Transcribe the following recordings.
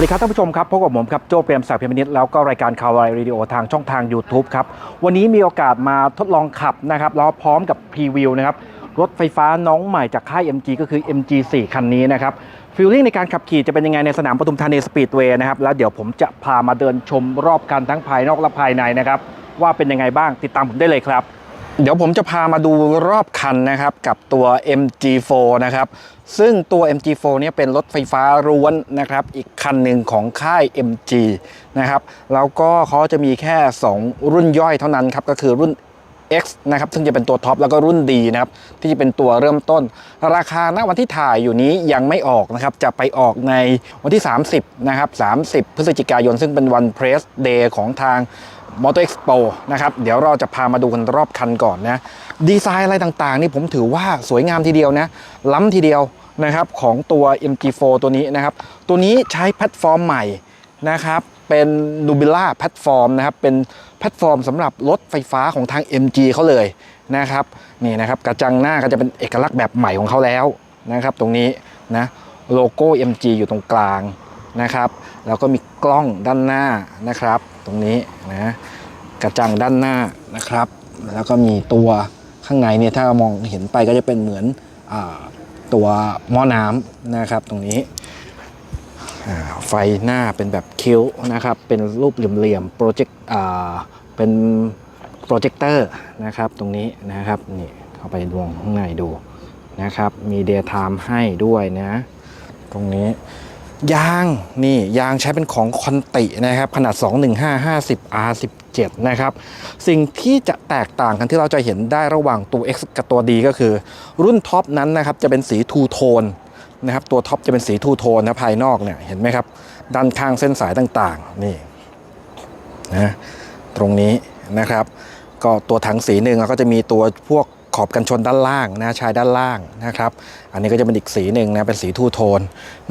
วัสดีครับท่านผู้ชมครับพบกับผมครับโจเปรมศักดิ์เพียรมนิตแล้วก็รายการข่าวไลรีดิโอทางช่องทาง YouTube ครับ วันนี้มีโอกาสมาทดลองขับนะครับแล้วพร้อมกับพรีวิวนะครับ รถไฟฟ้าน้องใหม่จากค่าย MG ก็คือ MG4 คันนี้นะครับฟีลลิ่งในการขับขี่จะเป็นยังไงในสนามปทุมธานีสปีดเวย์นะครับ แล้วเดี๋ยวผมจะพามาเดินชมรอบคันทั้งภายนอกและภายในนะครับ ว่าเป็นยังไงบ้างติดตามผมได้เลยครับ เดี๋ยวผมจะพามาดูรอบคันนะครับกับตัว MG4 นะครับ ซึ่งตัว MG4 เนี่ยเป็นรถไฟฟ้าร้วนนะครับ อีกคันหนึ่งของค่าย MG นะครับแล้วก็เขาจะมีแค่ 2 รุ่นย่อยเท่านั้นครับ ก็คือรุ่น X นะครับ ซึ่งจะเป็นตัวท็อปแล้วก็รุ่นดีนะครับ ที่จะเป็นตัวเริ่มต้น ราคาณวันที่ถ่ายอยู่นี้ยังไม่ออกนะครับ จะไปออกในวันที่ 30 นะครับ 30 พฤศจิกายน ซึ่งเป็นวัน Press Day ของทาง มอเตอร์เอ็กซ์โปนะครับเดี๋ยวเราจะพามาดูกันรอบคันก่อนนะดีไซน์อะไรต่างๆ นี่ผมถือว่าสวยงามทีเดียวนะ ล้ำทีเดียวนะครับของตัว MG4 ตัวนี้นะครับ ตัวนี้ใช้แพลตฟอร์มใหม่นะครับเป็น Nubila แพลตฟอร์มนะครับเป็นแพลตฟอร์มสำหรับรถไฟฟ้าของทาง MG เขาเลยนะครับนี่นะครับกระจังหน้าก็จะเป็นเอกลักษณ์แบบใหม่ของเขาแล้วนะครับ ตรงนี้นะโลโก้ MG อยู่ตรงกลางนะครับแล้วก็มีกล้องด้านหน้านะครับ ตรงนี้นะกระจังด้านหน้านะครับ แล้วก็มีตัวข้างในเนี่ยถ้ามองเห็นไปก็จะเป็นเหมือนอตัวหม้อน้ำนะครับตรงนี้ไฟหน้าเป็นแบบคิ้วนะครับ เป็นรูปเหลี่ยมๆโปรเจกต์เป็นโปรเจคเตอร์นะครับตรงนี้นะครับนี่เข้าไปดวงข้างในดูนะครับ มี Day Time ให้ด้วยนะ ตรงนี้ ยางนี่ยางใช้เป็นของคอนตินะครับ ขนาด 215 50 R17 นะครับ สิ่งที่จะแตกต่างกันที่เราจะเห็นได้ระหว่างตัว X กับตัว D ก็คือ รุ่นท็อปนั้นนะครับจะเป็นสีทูโทนนะครับตัวท็อปจะเป็นสีทูโทนนะภายนอกเนี่ยเห็นไหมครับ ด้านข้างเส้นสายต่างๆ นี่นะตรงนี้นะครับ ก็ตัวถังสีหนึ่งแล้วก็จะมีตัวพวก ขอบกันชนด้านล่างนะชายด้านล่างนะครับ อันนี้ก็จะเป็นอีกสีหนึ่งนะเป็นสีทูโทน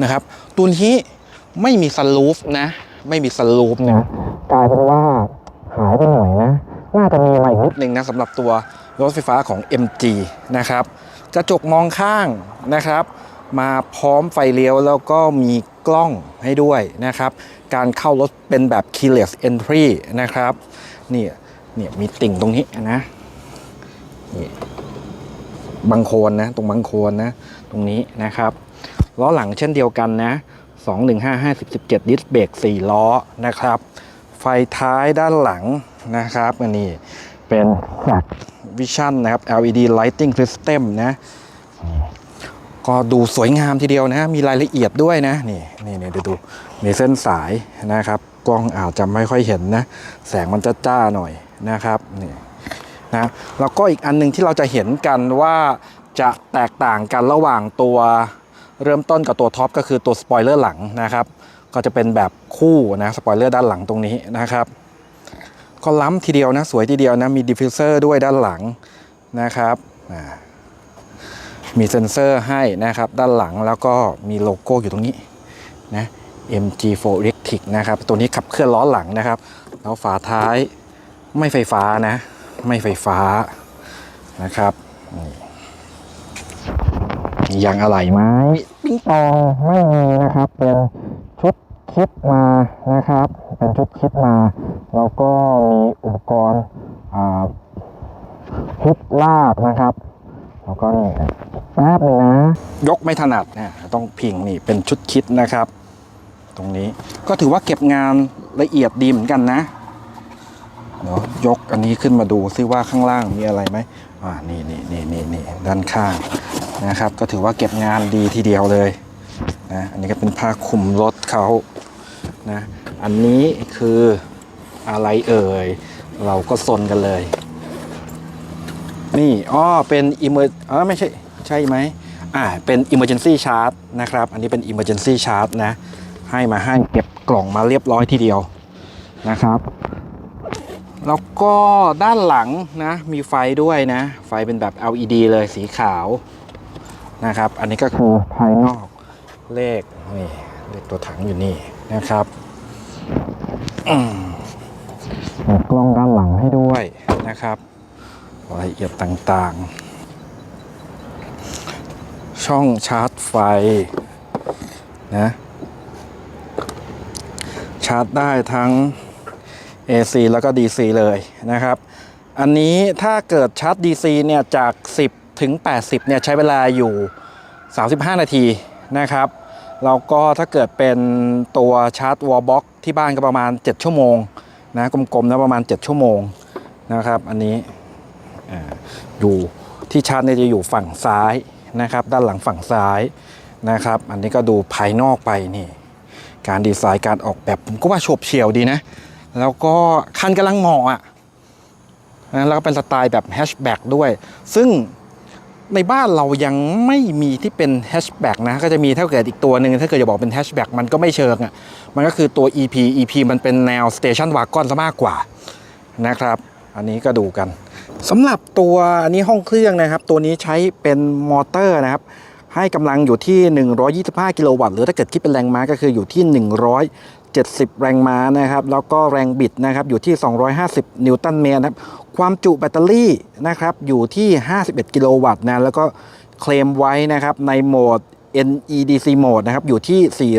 นะครับตัวนี้ไม่มีสลูฟนะ ไม่มีสลูฟนะกลายเป็นว่าหายไปหน่อยนะน่าจะมีมาอีกนิดนึงนะสำหรับตัวรถไฟฟ้าของ MG นะครับกระจกมองข้างนะครับ มาพร้อมไฟเลี้ยวแล้วก็มีกล้องให้ด้วยนะครับ การเข้ารถเป็นแบบ keyless entry นะครับนี่เนี่ยมีติ่งตรงนี้นะ นี่บังโคนนะ ตรงบังโคนนะ ตรงนี้นะครับล้อหลังเช่นเดียวกันนะ215 50 17ดิสเบรก4ล้อนะครับ ไฟท้ายด้านหลังนะครับอันนี้เป็นวิชั่นนะครับ LED lighting system นะก็ดูสวยงามทีเดียวนะ มีรายละเอียดด้วยนะ นี่นี่นี่ดูดูมีเส้นสายนะครับ กล้องอาจจะไม่ค่อยเห็นนะ แสงมันจะจ้าหน่อยนะครับ นี่ นะแล้วก็อีกอันหนึงที่เราจะเห็นกันว่าจะแตกต่างกันระหว่างตัวเริ่มต้นกับตัวท็อปก็คือตัวสปอยเลอร์หลังนะครับ ก็จะเป็นแบบคู่นะสปอยเลอร์ด้านหลังตรงนี้นะครับ ก็ล้ำทีเดียวนะสวยทีเดียวนะมีดิฟฟิวเซอร์ด้วยด้านหลังนะครับมีเซ็นเซอร์ให้นะครับด้านหลังแล้วก็มีโลโก้อยู่ตรงนี้นะ MG4 Electric นะครับ ตัวนี้ขับเคลื่อนล้อหลังนะครับ แล้วฝาท้ายไม่ไฟฟ้านะ ไม่ไฟฟ้านะครับมียางอะไหล่ไหมปิ้งปองไม่มีนะครับ เป็นชุดคิดมานะครับ เป็นชุดคิดมา แล้วก็มีอุปกรณ์ฮุบลากนะครับ แล้วก็นี่แป๊บหนึงนะ ยกไม่ถนัดนะต้องพิงนี่เป็นชุดคิดนะครับ ตรงนี้ก็ถือว่าเก็บงานละเอียดดีเหมือนกันนะ เดี๋ยวยกอันนี้ขึ้นมาดูซิว่าข้างล่างมีอะไรไหมอ่านี่นี่นี่นี่นี่ด้านข้างนะครับ ก็ถือว่าเก็บงานดีทีเดียวเลยนะอันนี้ก็เป็นผ้าคลุมรถเขานะอันนี้คืออะไรเอ่ย เราก็ซนกันเลย นี่อ๋อเป็นอิมเมอร์อ๋อไม่ใช่ใช่ไหมอ่าเป็น emergency charge นะครับ อันนี้เป็น emergency charge นะ ให้มาให้เก็บกล่องมาเรียบร้อยทีเดียวนะครับ แล้วก็ด้านหลังนะ มีไฟด้วยนะ ไฟเป็นแบบ LED เลยสีขาวนะครับ อันนี้ก็คือภายนอกเลขนี่เลขตัวถังอยู่นี่นะครับอืมมีกล้องด้านหลังให้ด้วยนะครับรายละเอียดต่างๆ ช่องชาร์จไฟนะาร์จได้ทั้ง AC แล้วก็ DC เลยนะครับ อันนี้ถ้าเกิดชาร์จ DC เนี่ยจาก 10 ถึง 80 เนี่ยใช้เวลาอยู่ 35 นาทีนะครับแล้วก็ถ้าเกิดเป็นตัวชาร์จวอลบ็อกที่บ้านก็ประมาณ 7 ชั่วโมงนะกลมๆนะประมาณ 7 ชั่วโมงนะครับอันนี้อ่าอยู่ที่ชาร์จเนี่ยจะอยู่ฝั่งซ้ายนะครับ ด้านหลังฝั่งซ้ายนะครับ อันนี้ก็ดูภายนอกไปนี่ การดีไซน์การออกแบบผมก็ว่าโฉบเฉี่ยวดีนะ แล้วก็คันกำลังเหมาะอะแล้วก็เป็นสไตล์แบบแฮชแบ็กด้วย ซึ่งในบ้านเรายังไม่มีที่เป็นแฮชแบ็กนะ ก็จะมีถ้าเกิดอีกตัวหนึ่งถ้าเกิดจะบอกเป็นแฮชแบ็กมันก็ไม่เชิงอะ มันก็คือตัว EP EP มันเป็นแนวสเตชันวากอนซะมากกว่านะครับ อันนี้ก็ดูกันสำหรับตัวอันนี้ห้องเครื่องนะครับ ตัวนี้ใช้เป็นมอเตอร์นะครับ ให้กำลังอยู่ที่ 125 กิโลวัตต์ หรือถ้าเกิดคิดเป็นแรงม้าก็คืออยู่ที่ 70 แรงม้านะครับ แล้วก็แรงบิดนะครับอยู่ที่ 250 นิวตันเมตรนะครับ ความจุแบตเตอรี่นะครับอยู่ที่ 51 กิโลวัตต์นะ แล้วก็เคลมไว้นะครับในโหมด NEDC โหมดนะครับอยู่ที่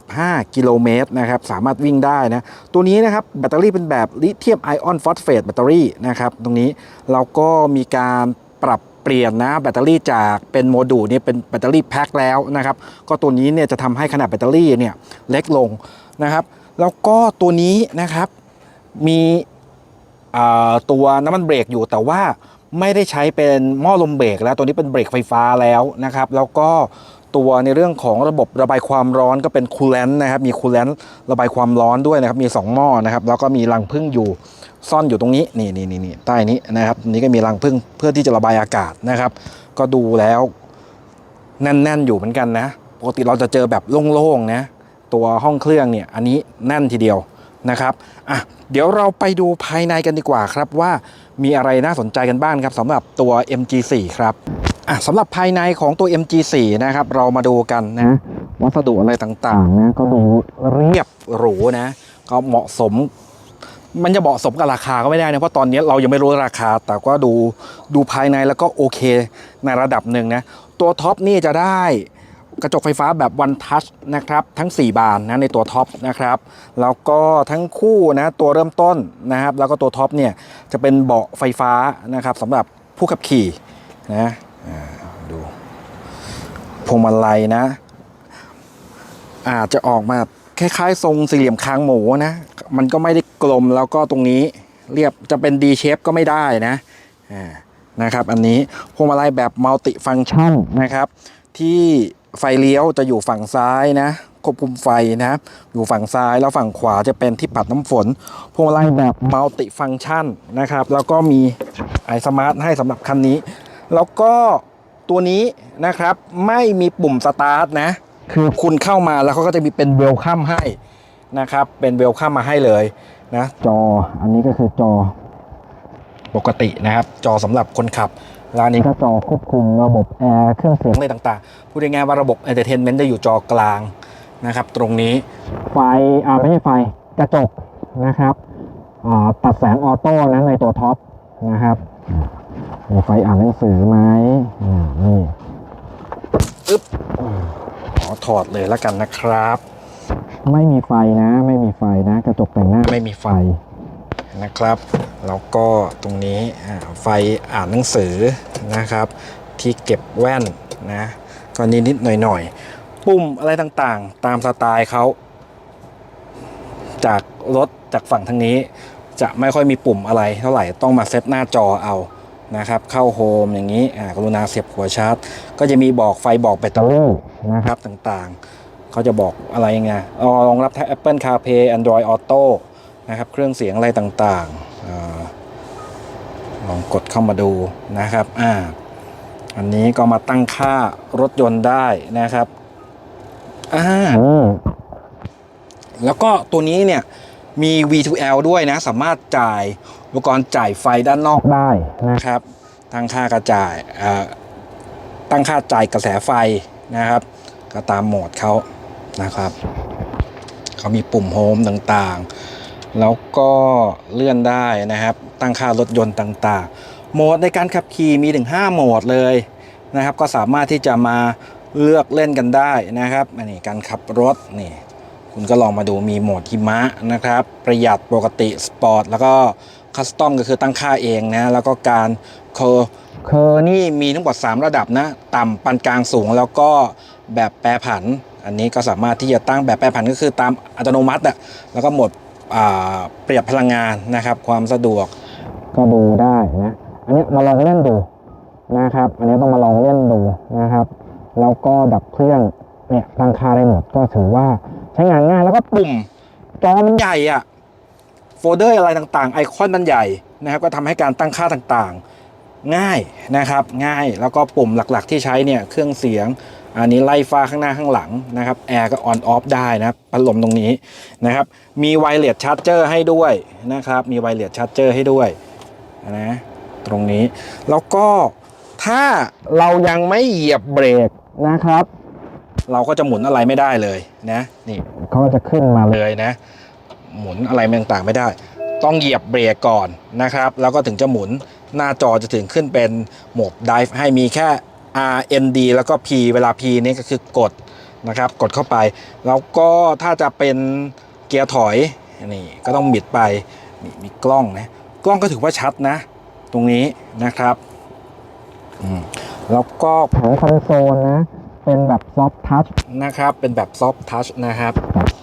425 กิโลเมตรนะครับสามารถวิ่งได้นะ ตัวนี้นะครับแบตเตอรี่เป็นแบบลิเธียมไอออนฟอสเฟตแบตเตอรี่นะครับตรงนี้เราก็มีการปรับ เปลี่ยนนะแบตเตอรี่จากเป็นโมดูลเนี่ยเป็นแบตเตอรี่แพ็คแล้วนะครับก็ตัวนี้เนี่ยจะทำให้ขนาดแบตเตอรี่เนี่ยเล็กลงนะครับแล้วก็ตัวนี้นะครับมีตัวน้ำมันเบรกอยู่แต่ว่าไม่ได้ใช้เป็นหม้อลมเบรกแล้วตัวนี้เป็นเบรกไฟฟ้าแล้วนะครับ แล้วก็ ตัวในเรื่องของระบบระบายความร้อนก็เป็นคูลแลนต์นะครับ มีคูลแลนต์ระบายความร้อนด้วยนะครับ มี 2 หม้อนะครับ แล้วก็มีรังพึ่งอยู่ซ่อนอยู่ตรงนี้นี่นี่นี่นี่ใต้นี้นะครับ นี่ก็มีรังพึ่งเพื่อที่จะระบายอากาศนะครับ ก็ดูแล้วแน่นๆอยู่เหมือนกันนะ ปกติเราจะเจอแบบโล่งๆนะ ตัวห้องเครื่องเนี่ย อันนี้แน่นทีเดียวนะครับอะเดี๋ยวเราไปดูภายในกันดีกว่าครับว่ามีอะไรน่าสนใจกันบ้างครับสำหรับตัว MG4 ครับ อะสำหรับภายในของตัว MG4 นะครับ เรามาดูกันนะวัสดุอะไรต่างๆนะก็ดูเรียบหรูนะ ก็เหมาะสม มันจะเหมาะสมกับราคาก็ไม่ได้นะเพราะตอนนี้เรายังไม่รู้ราคา แต่ก็ดูดูภายในแล้วก็โอเคในระดับหนึ่งนะ ตัวท็อปนี่จะได้กระจกไฟฟ้าแบบ One Touch นะครับ ทั้ง 4 บานนะในตัวท็อปนะครับ แล้วก็ทั้งคู่นะตัวเริ่มต้นนะครับ แล้วก็ตัวท็อปเนี่ยจะเป็นเบาะไฟฟ้านะครับสำหรับผู้ขับขี่นะอ่า ดูพวงมาลัยนะ อาจจะออกมาคล้ายๆ ทรงสี่เหลี่ยมคางหมูนะ มันก็ไม่ได้กลมแล้วก็ตรงนี้เรียบจะเป็น D shape ก็ไม่ได้นะนะครับ อันนี้พวงมาลัยแบบมัลติฟัง c t ชันนะครับ ที่ไฟเลี้ยวจะอยู่ฝั่งซ้ายนะควบคุมไฟนะอยู่ฝั่งซ้ายแล้วฝั่งขวาจะเป็นที่ปัดน้ำฝน พวงมาลัยแบบมัลติฟัง c t ชันนะครับ แล้วก็มีไอสมาร์ทให้สำหรับคันนี้ แล้วก็ตัวนี้นะครับไม่มีปุ่มสตาร์ทนะ คือคุณเข้ามาแล้วเขาก็จะมีเป็นเวลคัมให้นะครับ เป็นเวลคัมมาให้เลยนะจออันนี้ก็คือจอปกตินะครับ จอสำหรับคนขับแล้วอันนี้ก็จอควบคุมระบบแอร์เครื่องเสียงอะไรต่างๆ พูดง่ายๆว่าระบบเอนเตอร์เทนเมนต์จะอยู่จอกลางนะครับ ตรงนี้ไฟอ่าไม่ใช่ไฟกระจกนะครับอ่าตัดแสงออโต้นะในตัวท็อปนะครับ มีไฟอ่านหนังสือไหมอ่านี่อึ๊บขอถอดเลยแล้วกันนะครับ ไม่มีไฟนะ ไม่มีไฟนะ กระจกแต่งหน้าไม่มีไฟนะครับ แล้วก็ตรงนี้อ่าไฟอ่านหนังสือนะครับ ที่เก็บแว่นนะก็นิดๆหน่อยๆปุ่มอะไรต่างๆ ตามสไตล์เขาจากรถจากฝั่งทางนี้ จะไม่ค่อยมีปุ่มอะไรเท่าไหร่ต้องมาเซตหน้าจอเอา นะครับเข้าโฮมอย่างนี้อ่ากรุณาเสียบหัวชาร์จ ก็จะมีบอกไฟบอกแบตเตอรี่นะครับต่างๆ เขาจะบอกอะไรยังไงอ๋อรองรับทั้ง Apple CarPlay Android Auto นะครับเครื่องเสียงอะไรต่างๆอาลองกดเข้ามาดูนะครับอ่าอันนี้ก็มาตั้งค่ารถยนต์ได้นะครับอ่าแล้วก็ตัวนี้เนี่ยมี V2L ด้วยนะ สามารถจ่าย อุปกรณ์จ่ายไฟด้านนอกได้นะครับ ตั้งค่ากระจายตั้งค่าจ่ายกระแสไฟนะครับ ก็ตามโหมดเขานะครับเขามีปุ่มโฮมต่างๆ แล้วก็เลื่อนได้นะครับ ตั้งค่ารถยนต์ต่างๆ โหมดในการขับขี่มีถึง5โหมดเลยนะครับ ก็สามารถที่จะมาเลือกเล่นกันได้นะครับอันนี้การขับรถนี่ คุณก็ลองมาดูมีโหมดหิมะนะครับ ประหยัดปกติสปอร์ตแล้วก็คัสตอมก็คือตั้งค่าเองนะแล้วก็การเคอร์เคอร์นี่มีทั้งหมด3ระดับนะ ต่ำปานกลางสูงแล้วก็แบบแปรผัน อันนี้ก็สามารถที่จะตั้งแบบแปรผันก็คือตามอัตโนมัติอะแล้วก็โหมดเปรียบพลังงานนะครับ ความสะดวกก็ดูได้นะอันนี้มาลองเล่นดูนะครับ อันนี้ต้องมาลองเล่นดูนะครับ แล้วก็ดับเครื่องเนี่ยตั้งค่าได้หมดก็ถือว่า ใช้งานง่ายแล้วก็ปุ่มจอมันใหญ่อะโฟลเดอร์อะไรต่างๆ ไอคอนมันใหญ่นะครับ ก็ทำให้การตั้งค่าต่างๆ ง่ายนะครับ ง่ายแล้วก็ปุ่มหลักๆ ที่ใช้เนี่ยเครื่องเสียง อันนี้ไล่ฟ้าข้างหน้าข้างหลังนะครับแอร์ก็ออนออฟได้นะครับพัดลมตรงนี้นะครับ มีไวเลสชาร์จเจอร์ให้ด้วยนะครับ มีไวเลสชาร์จเจอร์ให้ด้วยนะตรงนี้แล้วก็ถ้าเรายังไม่เหยียบเบรกนะครับ เราก็จะหมุนอะไรไม่ได้เลยนะนี่เขาก็จะขึ้นมาเลยนะ หมุนอะไรต่างๆไม่ได้ ต้องเหยียบเบรกก่อนนะครับ แล้วก็ถึงจะหมุนหน้าจอจะถึงขึ้นเป็นโหมด dive ให้มีแค่ R N D แล้วก็ P เวลา P นี่ก็คือกดนะครับ กดเข้าไป แล้วก็ถ้าจะเป็นเกียร์ถอยนี่ก็ต้องบิดไปนี่มีกล้องนะกล้องก็ถือว่าชัดนะ ตรงนี้นะครับอืมแล้วก็แผงคอนโซลนะ เป็นแบบซอฟทัชนะครับ เป็นแบบซอฟทัชนะครับ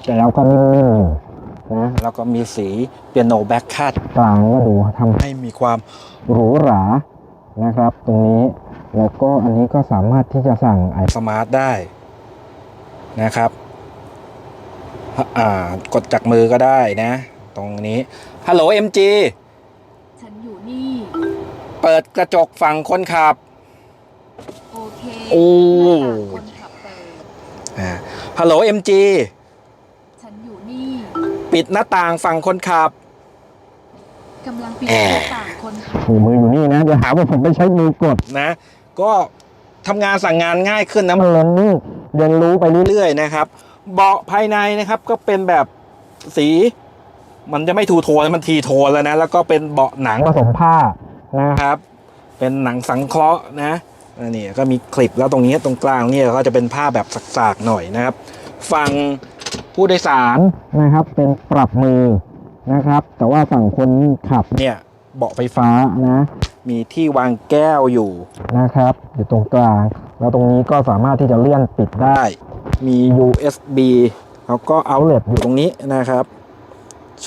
แต่แล้วก็นิ่มๆอยู่นะแล้วก็มีสีเปียโนแบ็คคัดกลางก็ดูทำให้มีความหรูหรานะครับ ตรงนี้แล้วก็อันนี้ก็สามารถที่จะสั่งไอสมาร์ทได้นะครับอ่ากดจากมือก็ได้นะ ตรงนี้ฮัลโหล MG ฉันอยู่นี่ เปิดกระจกฝั่งคนขับโอเค โอ้หน้าต่างคนขับเปิดอ่าฮัลโหล MG ฉันอยู่นี่ปิดหน้าต่างฝั่งคนขับ กำลังปิดแอหร์น้าต่างคนขับมือมืออยู่นี่นะอย่าหาว่าผมไม่ใช้มือกดนะ ก็ทำงานสั่งงานง่ายขึ้นนะ มันเรียนรู้เรียนรู้ไปเรื่อยๆนะครับ เบาะภายในนะครับก็เป็นแบบสีมันจะไม่ทูโทนมันทีโทนแล้วนะ แล้วก็เป็นเบาะหนังผสมผ้านะครับ เป็นหนังสังเคราะห์นะ อันนี้ก็มีคลิปแล้วตรงนี้ตรงกลางเนี่ยก็จะเป็นผ้าแบบสากๆหน่อยนะครับ ฝั่งผู้โดยสารนะครับ เป็นปรับมือนะครับ แต่ว่าฝั่งคนขับเนี่ยเบาะไฟฟ้านะ มีที่วางแก้วอยู่นะครับ อยู่ตรงกลาง แล้วตรงนี้ก็สามารถที่จะเลื่อนปิดได้ มี USB แล้วก็ outlet อยู่ตรงนี้นะครับ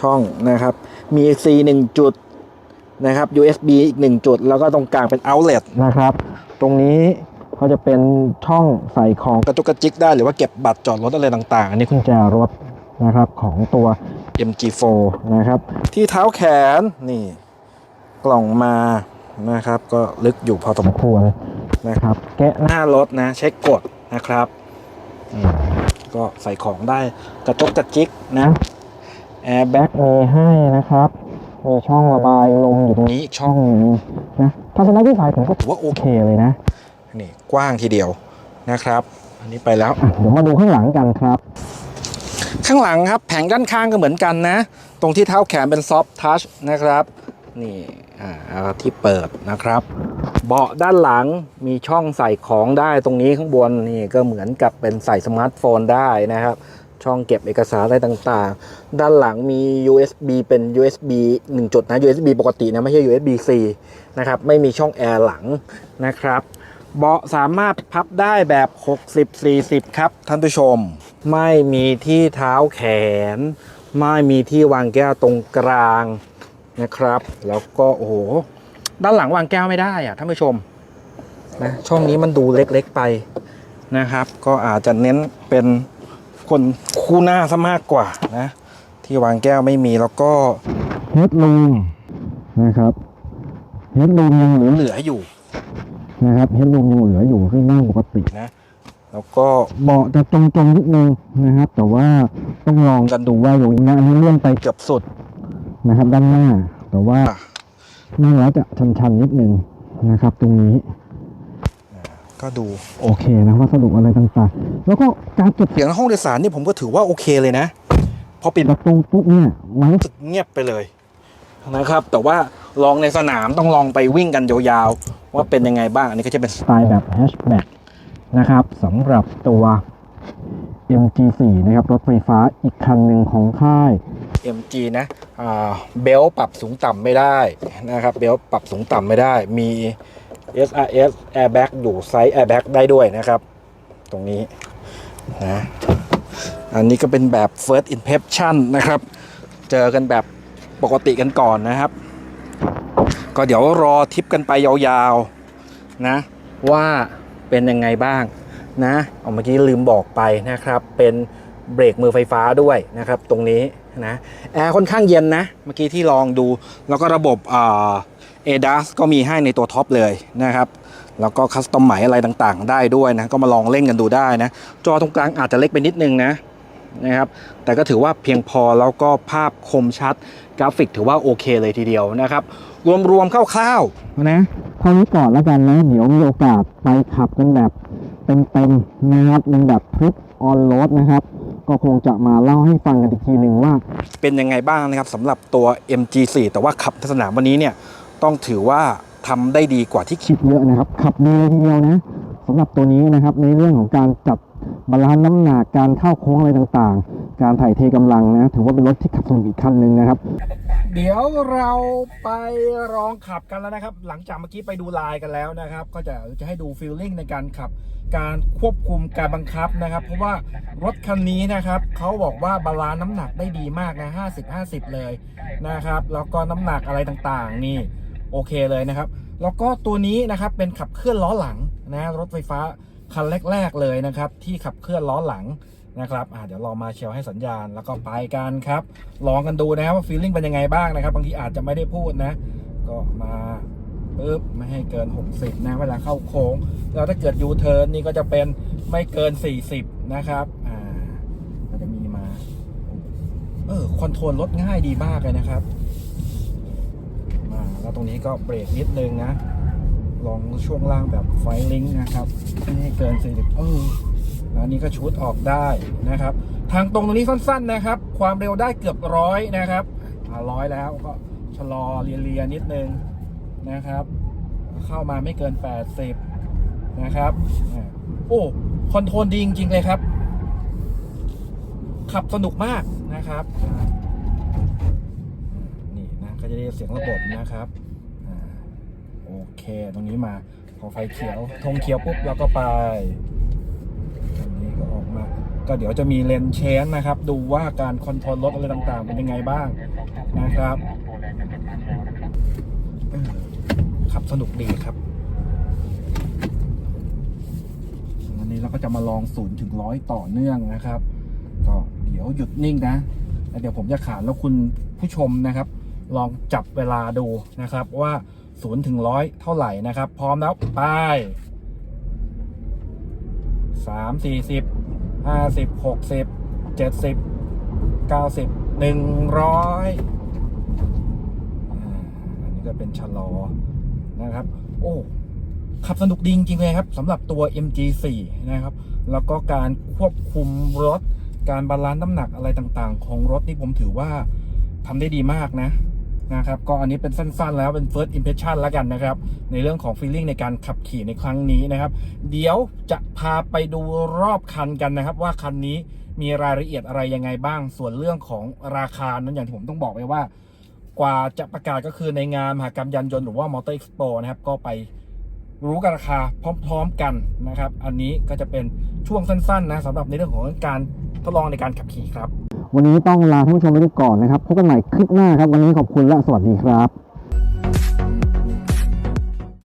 ช่องนะครับ มี C 1จุดนะครับ USB อีก 1 จุด แล้วก็ตรงกลางเป็น outlet นะครับต รงนี้เขาจะเป็นช่องใส่ของกระจุกกระจิกได้หรือว่าเก็บบัตรจอดรถอะไรต่างๆ อันนี้คุณแจรถนะครับของตัว MG4 นะครับ ที่เท้าแขนนี่กล่องมานะครับ ก็ลึกอยู่พอสมควรนะครับ แกะหน้ารถนะ เช็คกดนะครับอืมก็ใส่ของได้กระจกกระจิกนะแอร์แบ็กมีให้นะครับมีช่องระบายลมอยู่ตรงนี้อีกช่องหนึงนะ ทัศนวิสัยผมก็ถือว่าโอเคเลยนะ นี่กว้างทีเดียวนะครับ อันนี้ไปแล้วอะเดี๋ยวมาดูข้างหลังกันครับ ข้างหลังครับแผงด้านข้างก็เหมือนกันนะ ตรงที่เท้าแขนเป็นซอฟท์ทัชนะครับนี่อ่าเอาที่เปิดนะครับ เบาะด้านหลังมีช่องใส่ของได้ตรงนี้ข้างบนนี่ก็เหมือนกับเป็นใส่สมาร์ทโฟนได้นะครับ ช่องเก็บเอกสารอะไรต่างๆ ด้านหลังมี USB เป็น USB 1 จุดนะ USB ปกตินะ ไม่ใช่ USB C นะครับ ไม่มีช่องแอร์หลังนะครับ เบาะสามารถพับได้แบบ 60-40 ครับ ท่านผู้ชม ไม่มีที่เท้าแขน ไม่มีที่วางแก้วตรงกลางนะครับ แล้วก็โอ้โห ด้านหลังวางแก้วไม่ได้อะท่านผู้ชมนะช่องนี้มันดูเล็กๆไปนะครับ ก็อาจจะเน้นเป็น คนคู่หน้าซะมากกว่านะ ที่วางแก้วไม่มีแล้วก็เฮดลูมนะครับเฮดลูมยังเหลืออยู่นะครับเฮดลูมยังเหลืออยู่ข้างล่างปกตินะ แล้วก็เบาะจะตรงๆนิดนึงนะครับ แต่ว่าต้องลองกันดูว่าอยู่นะอันนี้เลื่อนไปเกือบสุดนะครับ ด้านหน้า แต่ว่านั่งแล้วจะชันๆนิดนึงนะครับ ตรงนี้ ก็ดูโอเคนะวัสดุอะไรต่างๆ แล้วก็การเก็บเสียงในห้องโดยสารนี่ผมก็ถือว่าโอเคเลยนะ พอปิดประตูปุ๊บเนี่ยมันรู้สึกเงียบไปเลยนะครับ แต่ว่าลองในสนามต้องลองไปวิ่งกันยาวๆ ว่าเป็นยังไงบ้าง อันนี้ก็จะเป็นสไตล์แบบแฮชแบ็กนะครับสำหรับตัว MG4 นะครับรถไฟฟ้าอีกคันหนึ่งของค่าย MG นะอ่าเบลต์ปรับสูงต่ำไม่ได้นะครับเบลต์ปรับสูงต่ำไม่ได้มี SRS airbag อยู่ไซส์ airbag ได้ด้วยนะครับ ตรงนี้นะอันนี้ก็เป็นแบบ first impression นะครับ เจอกันแบบปกติกันก่อนนะครับ ก็เดี๋ยวรอทิปกันไปยาวๆนะ ว่าเป็นยังไงบ้างนะ เอาเมื่อกี้ลืมบอกไปนะครับ เป็น เบรกมือไฟฟ้าด้วยนะครับ ตรงนี้นะแอร์ค่อนข้างเย็นนะ เมื่อกี้ที่ลองดู แล้วก็ระบบเอดาสก็มีให้ในตัวท็อปเลยนะครับ แล้วก็คัสตอมไหมอะไรต่างๆ ได้ด้วยนะ ก็มาลองเล่นกันดูได้นะ จอตรงกลางอาจจะเล็กไปนิดนึงนะนะครับ แต่ก็ถือว่าเพียงพอแล้วก็ภาพคมชัด กราฟิกถือว่าโอเคเลยทีเดียวนะครับ รวมๆคร่าวๆนะเท่านี้ก่อนแล้วกันนะเดี๋ยวมีโอกาสไปขับกันแบบเต็มๆนะครับในแบบทริปออนโรดนะครับ ก็คงจะมาเล่าให้ฟังกันอีกทีหนึ่งว่า เป็นยังไงบ้างนะครับสำหรับตัว MG4 แต่ว่าขับในสนามวันนี้เนี่ยต้องถือว่าทำได้ดีกว่าที่คิดเยอะนะครับ ขับดีเลยทีเดียวนะสำหรับตัวนี้นะครับในเรื่องของการจับบาลานซ์น้ำหนักการเข้าโค้งอะไรต่างๆ การถ่ายเทกำลังนะถือว่าเป็นรถที่ขับสนุกอีกคันหนึ่งนะครับ เดี๋ยวเราไปลองขับกันแล้วนะครับ หลังจากเมื่อกี้ไปดูลายกันแล้วนะครับ ก็จะจะให้ดูฟีลลิ่งในการขับ การควบคุมการบังคับนะครับ เพราะว่ารถคันนี้นะครับเขาบอกว่าบาลานซ์น้ำหนักได้ดีมากนะ 50 50 เลยนะครับ แล้วก็น้ำหนักอะไรต่างๆ นี่โอเคเลยนะครับ แล้วก็ตัวนี้นะครับเป็นขับเคลื่อนล้อหลังนะรถไฟฟ้าคันแรก ๆ เลยนะครับ ที่ขับเคลื่อนล้อหลัง นะครับเดี๋ยวรองมาเชียวให้สัญญาณแล้วก็ไปกันครับ ลองกันดูนะครับว่าฟีลลิ่งเป็นยังไงบ้างนะครับ บางทีอาจจะไม่ได้พูดนะ ก็มาปึ๊บไม่ให้เกิน 60 นะเวลาเข้าโค้ง แล้วถ้าเกิดยูเทิร์นนี่ก็จะเป็นไม่เกิน 40 นะครับอ่าก็จะมีมาเออคอนโทรลรถง่ายดีมากเลยนะครับมาแล้วตรงนี้ก็เบรกนิดนึงนะ ลองช่วงล่างแบบไฟลิงนะครับ ไม่ให้เกิน 40 เออ แล้วอันนี้ก็ชุดออกได้นะครับ ทางตรงตรงนี้สั้นๆนะครับ ความเร็วได้เกือบร้อยนะครับร้อยแล้วก็ชะลอเลียๆนิดนึงนะครับ เข้ามาไม่เกิน 80 นะครับ โอ้คอนโทรลดีจริง ๆ เลยครับ ขับสนุกมากนะครับ นี่นะก็จะได้เสียงระบบนะครับโอเค ตรงนี้มาพอไฟเขียวธงเขียวปุ๊บเราก็ไป ก็เดี๋ยวจะมีเลนเชนนะครับ ดูว่าการคอนโทรลรถอะไรต่างๆ เป็นยังไงบ้างนะครับขับสนุกดีครับวันนี้เราก็จะมาลองศูนย์ถึงร้อยต่อเนื่องนะครับ ก็เดี๋ยวหยุดนิ่งนะแล้วเดี๋ยวผมจะขานแล้วคุณผู้ชมนะครับ ลองจับเวลาดูนะครับว่าศูนย์ถึงร้อยเท่าไหร่นะครับ พร้อมแล้วไปสามสี่สิบ ห้าสิบหกสิบเจ็ดสิบเก้าสิบหนึ่งร้อยอันนี้ก็เป็นชะลอนะครับ โอ้ขับสนุกดีจริงเลยครับสำหรับตัว MG4 นะครับ แล้วก็การควบคุมรถ การบาลานซ์น้ำหนักอะไรต่างๆ ของรถนี่ผมถือว่าทำได้ดีมากนะ นะครับก็อันนี้เป็นสั้นๆ แล้วเป็น first impression แล้วกันนะครับ ในเรื่องของ feeling ในการขับขี่ในครั้งนี้นะครับ เดี๋ยวจะพาไปดูรอบคันกันนะครับ ว่าคันนี้มีรายละเอียดอะไรยังไงบ้าง ส่วนเรื่องของราคานั้นอย่างที่ผมต้องบอกไปว่ากว่าจะประกาศก็คือในงานมหกรรมยานยนต์หรือว่า Motor Expo นะครับ ก็ไปรู้กันราคาพร้อมๆกันนะครับ อันนี้ก็จะเป็นช่วงสั้นๆนะสำหรับในเรื่องของการทดลองในการขับขี่ครับ วันนี้ต้องลาท่านผู้ชมไปก่อนนะครับพบกันใหม่คลิปหน้าครับ วันนี้ขอบคุณและสวัสดีครับ